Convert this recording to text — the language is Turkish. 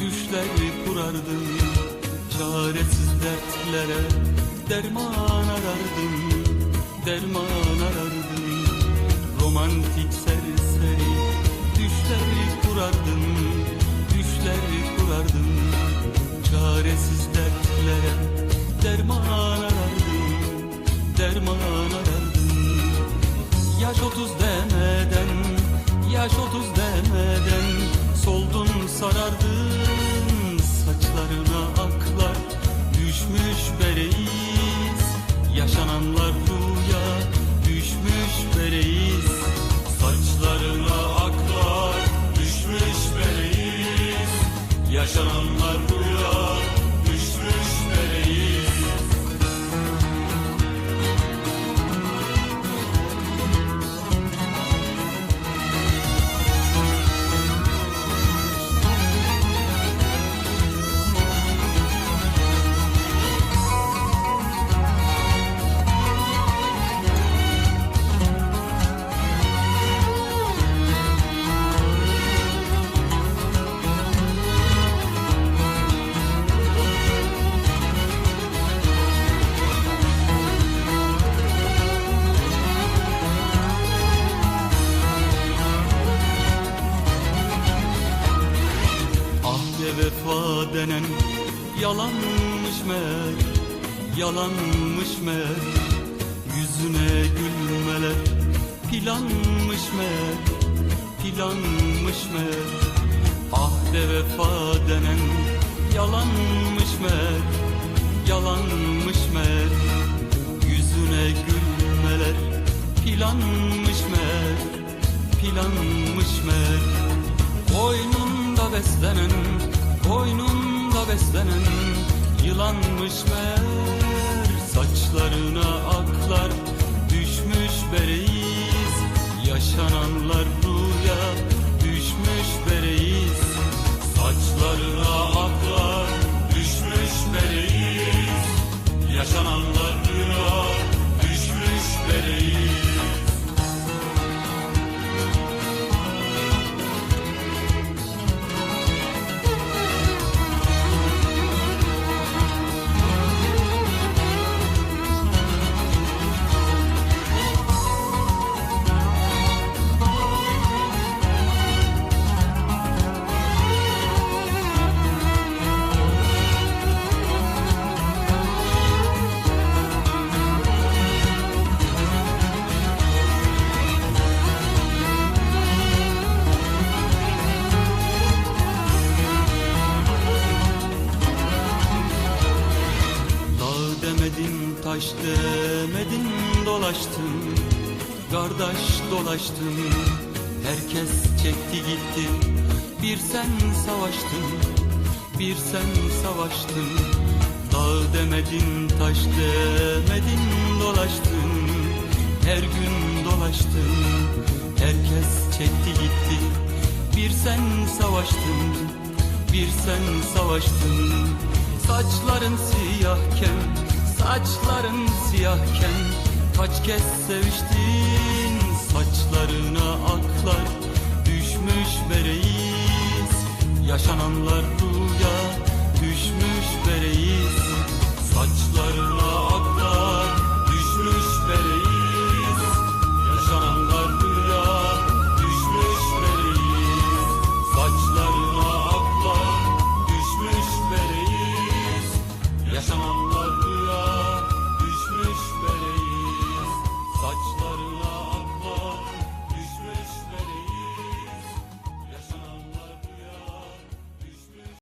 düşler kurardım Çaresiz dertlere derman arardım Derman arardım Romantik serseri düşler kurardım Düşler kurardım Çaresiz dertlere derman arardım Derman arardım Yaş otuz demeden, yaş otuz demeden Soldun sarardın saçlarına aklar Düşmüş bereyiz, yaşananlar vefa denen yalanmış meğer Yalanmış meğer. Yüzüne gülmeler planmış meğer Planmış meğer. Ahde vefa denen yalanmış meğer Yalanmış meğer. Yüzüne gülmeler planmış meğer Planmış meğer. Koynunda beslenen, beslenen Yılanmış meğer taş demedin dolaştım. Kardeş dolaştım. Herkes çekti gitti. Bir sen savaştın Bir sen savaştın. Dağ demedin taş demedin dolaştım Her gün dolaştım Herkes çekti gitti. Bir sen savaştın Bir sen savaştın. Saçların siyahken, saçların siyahken Kaç kez seviştin, saçlarına aklar Düşmüş bereyiz, yaşananlar rüya Düşmüş bereyiz,